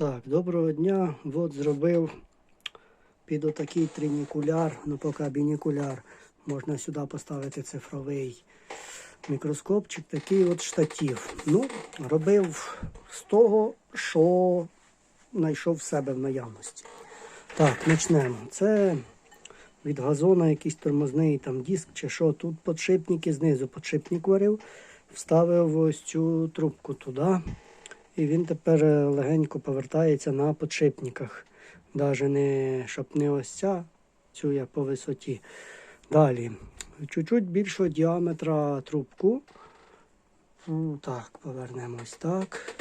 Так, доброго дня. От зробив під отакий тринікуляр, ну поки бінікуляр. Можна сюди поставити цифровий мікроскопчик, такий от штатів. Ну, робив з того, що знайшов в себе в наявності. Так, почнемо. Це від газона якийсь тормозний там диск чи що. Тут подшипники знизу подшипник варив, вставив ось цю трубку туди. І він тепер е, легенько повертається на подшипниках. Даже не, щоб не ось ця, цю я по висоті. Далі. Чуть-чуть більшого діаметра трубку. Ну, Так, повернемось так.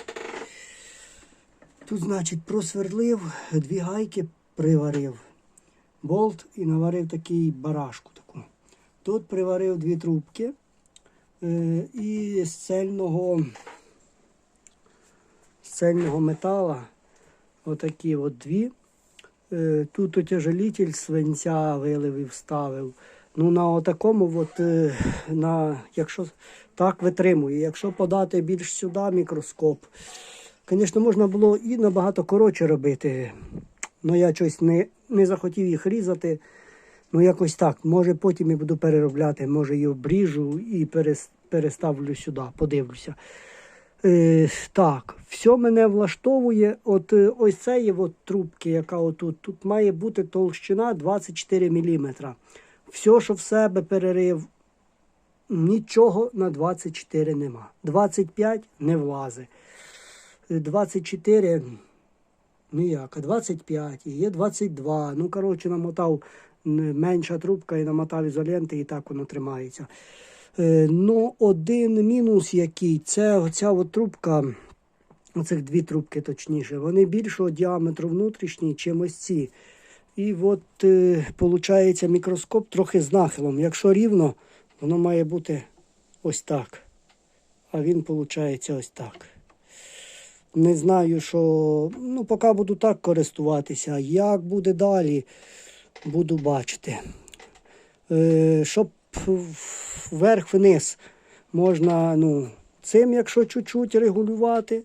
Тут, значить, просверлив, дві гайки приварив. Болт і наварив такий барашку таку. Тут приварив дві трубки е, і з цельного цельного метала. Отакі от дві. Е, Тут утяжелитель свинця вилив і вставив. Ну, на отакому, от, е, на, якщо так витримує. Якщо подати більш сюди мікроскоп, звісно, можна було і набагато коротше робити. Ну, я щось не, не захотів їх різати. Ну, якось так. Може, потім і буду переробляти, може і обріжу і переставлю сюди, подивлюся. Е, так, все мене влаштовує. От е, ось цієї от трубки, яка отут, тут має бути толщина 24 мм. Все, що в себе перерив, нічого на 24 нема. 25 не влазить. Е, 24 ніяка, 25, і є 22. Ну, коротше, намотав менша трубка і намотав ізоленти, і так воно тримається. Е, Ну, один мінус який, це оця от трубка, оцих дві трубки точніше, вони більшого діаметру внутрішній, чим ось ці. І от е, виходить мікроскоп трохи з нахилом. Якщо рівно, воно має бути ось так. А він виходить ось так. Не знаю, що ну, поки буду так користуватися. Як буде далі, буду бачити. Е, щоб вверх-вниз можна ну, цим, якщо чуть-чуть регулювати.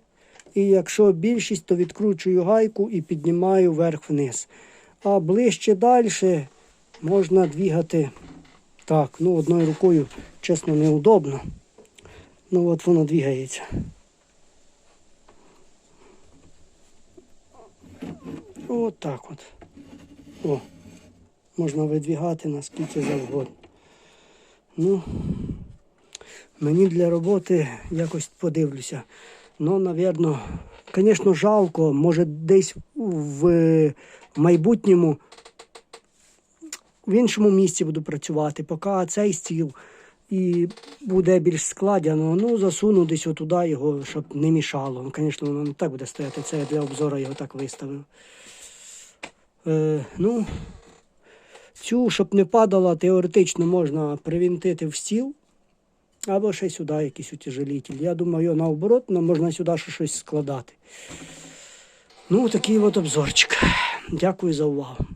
І якщо більшість, то відкручую гайку і піднімаю вверх-вниз. А ближче далі можна двігати так. Ну, одною рукою, чесно, неудобно. Ну от воно двігається. От так от. О, можна видвігати наскільки завгодно. Ну, мені для роботи якось подивлюся. Ну, напевно, звісно, жалко, може десь в майбутньому в іншому місці буду працювати, поки цей стіл і буде більш складено, ну засуну десь отуди його, щоб не мішало. Ну, Звісно, воно не так буде стояти. Це я для обзору його так виставив. Е, ну, цю, щоб не падала, теоретично можна привінтити в стіл. Або ще сюди якийсь утяжелитель. Я думаю, наоборот, нам можна сюди ще щось складати. Ну, такий от обзорчик. Дякую за увагу.